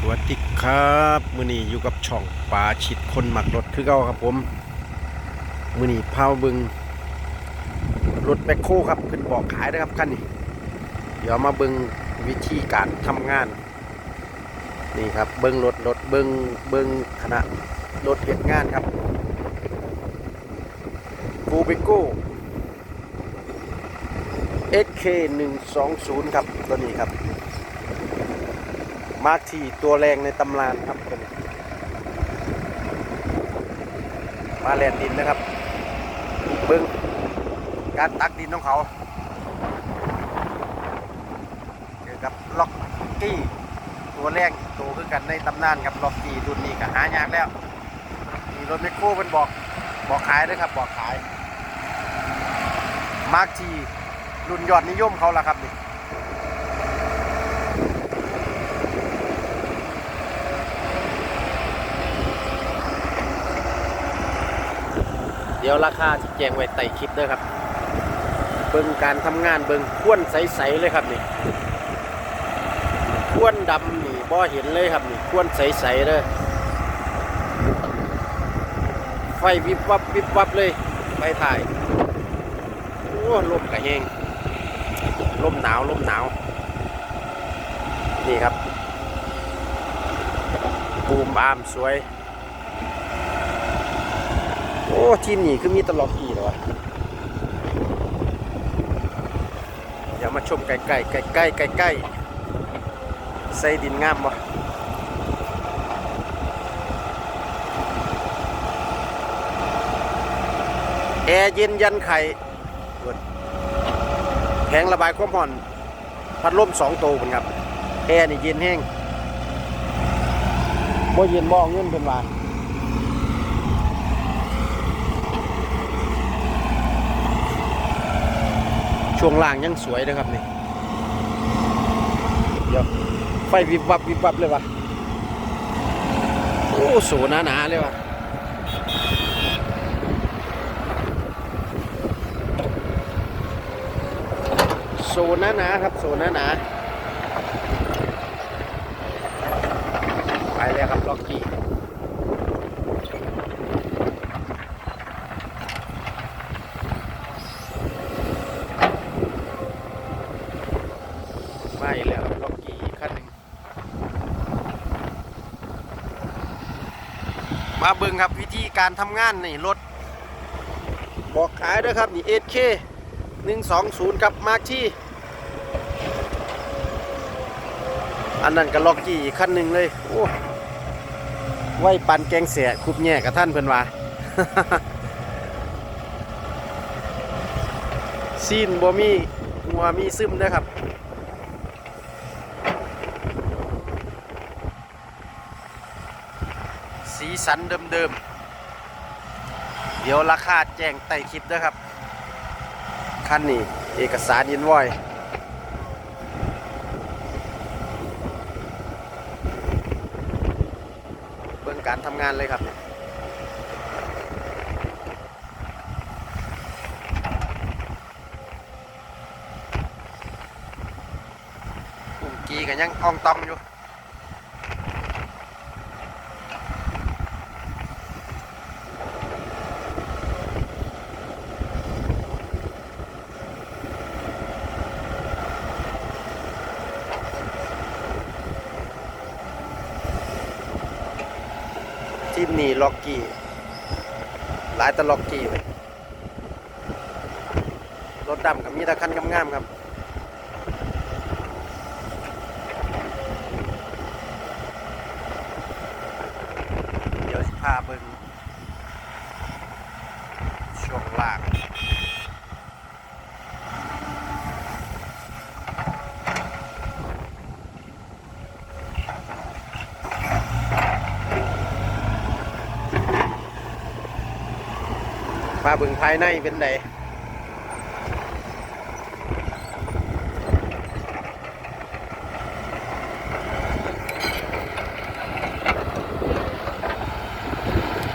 สวัสดีครับมือนี้อยู่กับช่องปลาชิดคนหมักรถคือเก่าครับผมมือนี้พามาเบิงรถแบคโคครับเพิ่นบอกขายนะครับคันนี้ เดี๋ยวมาเบิงวิธีการทำงาน นี่ครับเบิงรถรถเบิงเบิงขณะรถเหตุงานครับกูเบโก้ SK 120 ครับตัวนี้ครับ มาร์คทีตัวแรงในตำรานครับตัวนี้มาแลนดินนะครับเบิ้งการตักดินของเขาเจอกับล็อกกี้ตัวแรกตัวคือกันในตำนานกับล็อกกี้รุ่นนี้ก็หายากแล้วมีรถแมคโครเป็นบอกบอกขายด้วยครับบอกขายมาร์คทีรุ่นยอดนิยมเขาละครับนี่ ดี๋ยวราคาที่แจงไว้ใต้คลิปเด้อครับ เบิ่งการทำงานเบิ่งควนใสๆเลยครับนี่ควนดำนี่บ่เห็นเลยครับนี่ควนใสๆเลยไฟวิบวับวิบวับเลยไฟถ่ายโอ้ลมกระเฮงลมหนาวลมหนาว นี่ครับ ปูมอามสวย โอ้ทีมนี้คือมีตลอดอีเหรอวะเดี๋ยวมาชมใกล้ๆใกล้ๆใกล้ๆใกล้ๆใส่ดินงามบ่แอร์เย็นยันไข่เปิดแผงระบายความร้อน พัดลมสองตัวเหมือนครับ แอร์นี่เย็นแห้งบ่เย็นบ่เอาเงินเป็นว่า ช่วงล่างยังสวยนะครับนี่เดี๋ยวไฟวิบวับวิบวับเลยวะโอ้โสหนาหนาๆเลยวะโซนาหนาๆครับโซนาหนาๆไปแล้วครับล็อกกี้ ไม่แล้วล็อกกี้อีกขั้นหนึ่ง มาเบิ่งครับวิธีการทำงานนี่รถ บอกขายด้วยครับนี่ 8K 120กับมาร์คที่อันนั้นก็ล็อกกี้อีกขั้นหนึ่งเลย โอ้ไว้ปันแกงเสียคุบแย่กับท่านเพิ่นว่าซีนบ่มีหัวมีซึมนะครับ สันเดิมๆ เดี๋ยวราคาแจ้งใต้คลิปนะครับ คันนี้เอกสารยินวอยเบิ่งการทำงานเลยครับปุ่มกีกันยังอ่องตองอยู่ ทีมนี้ล็อกกี้หลายตะล็อกกี้เลยรถดำกับมีตะคันงามๆครับเดี๋ยวสิพาเบิ่งช่วงล่าง มาบึงภายในเป็นได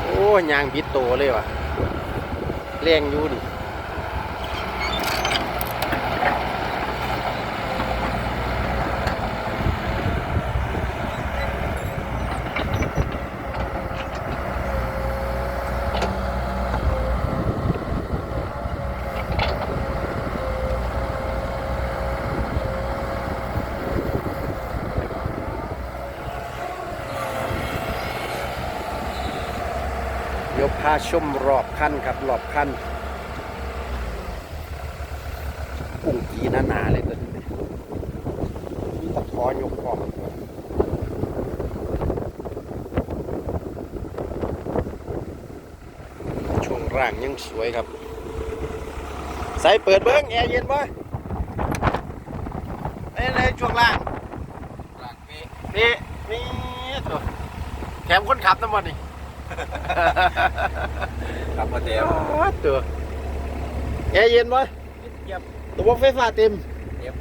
โอ้ยางบิดโตเลยวะเรงอยู่ดิ เดี๋ยวพาชมรอบคันครับรอบคันกุ้งกีหนาๆเลยตัวนี้มีตะขอยกออกช่วงร่างยังสวยครับ ใส่เปิดเบิ้งแอร์เย็นป่ะเอ้ยเลยช่วงล่างหลังปีนี่นี่ตัวแถมคนขับน้ำมันนี่ กลับมาเตียวตัวแอร์เย็นป่ะเยี่ยมตัวไฟฟ้าเต็มเต็ม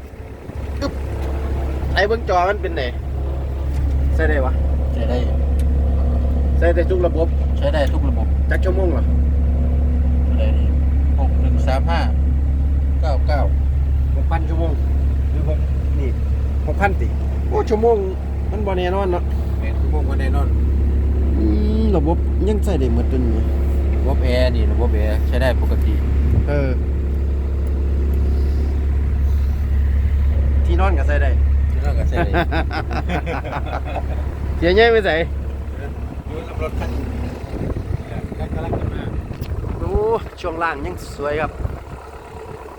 อึ๊บไอ้เบิ้งจอมันเป็นไหนใส่ได้วะใช้ได้ใส่ได้ทุกระบบ ใช้ได้ทุกระบบจักชั่วโมงเหรอเลยนี่หกหนึ่งสามห้าเก้าเก้าหกพันชั่วโมงหรือหกนี่หกพันติโอ้ชั่วโมงมันบ่แน่นอนเนาะเมตรชั่วโมงก็แน่นอน อืมระบบยังใส่ได้หมดตัวนี้ระบบแอร์นี่ระบบแอร์ใช้ได้ปกติ เออ ที่นอนก็ใส่ได้ที่นั่นก็ใช้ได้ เสียใหญ่ไม่ใส่ยูนรถคันกำลังจะมาโอ้ช่วงล่างยังสวยครับ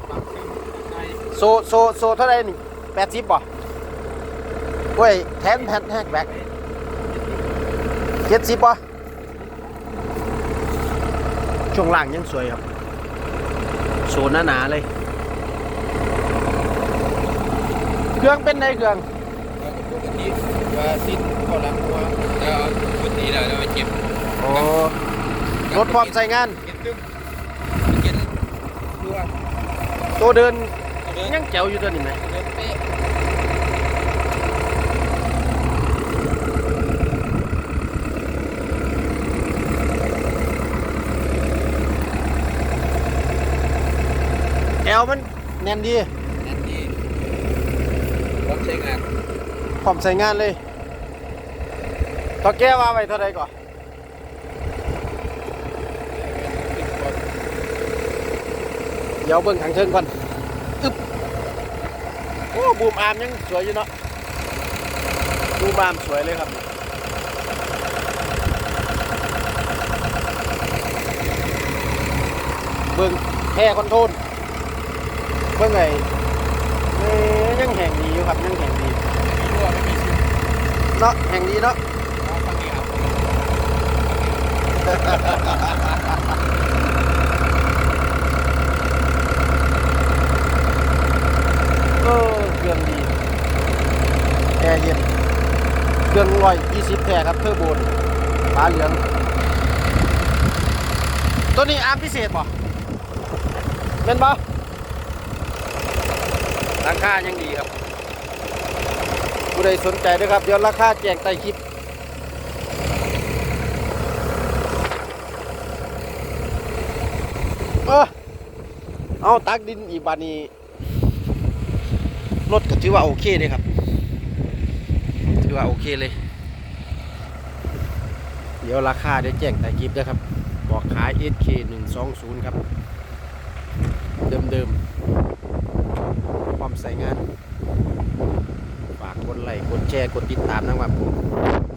ปั๊มขึ้นในโซโซโซเท่าไหรนี่แปดสิบป่ะเว้ยแทนแพนแฮกแบ็ก เจ็ดสิบป่ะช่วงล่างยังสวยครับโซนหนาๆเลย เครื่องเป็นไงเครื่องปกติว่าสิ้นเข้าหลังหัวแล้วชุดนี้เราจะไปเก็บโอ้รถพร้อมใส่งานเก็บตึ้งเก็บตัวตัวเดินเดินยังแจ๋วอยู่ตัวนี้ไหมเดินเป๊ะ แอลมันแน่นดีนั่นดีพร้อมใช้งานพร้อมใส่งานเลยต่อแก้ว่าไว้เท่าไรก่อนเดี๋ยวเบิ่งทางเชิงก่อนอึ๊บโอ้บูมอาร์มยังสวยอยู่เนาะบูมอาร์มสวยเลยครับ เบิ่งแค่คอนโทรล เบิ่งไงเอ้ยยังแห่งดีอยู่ครับยังแห่งดีรั่วไม่มีซึมเนาะแห่งดีเนาะเอาฟังนี้เอาเออเครื่องดีแอร์เย็นเครื่องร้อยยี่สิบแท้ครับเทอร์โบนฝาเหลือง ตัวนี้อาร์มพิเศษป่ะเป็นป่ะ ราคายังดีครับผู้ใดสนใจด้วยครับ เดี๋ยวราคาแจกใต้คลิปเออเอาตักดินอีบานีรถก็ถือว่าโอเคเลยครับ ถือว่าโอเคเลย เดี๋ยวราคาเดี๋ยวแจ้งใต้คลิปด้วยครับ บอกขาย SK 120 ครับ เดิมๆพร้อม ใส่งาน ฝากกดไลค์กดแชร์กดติดตามนะครับผม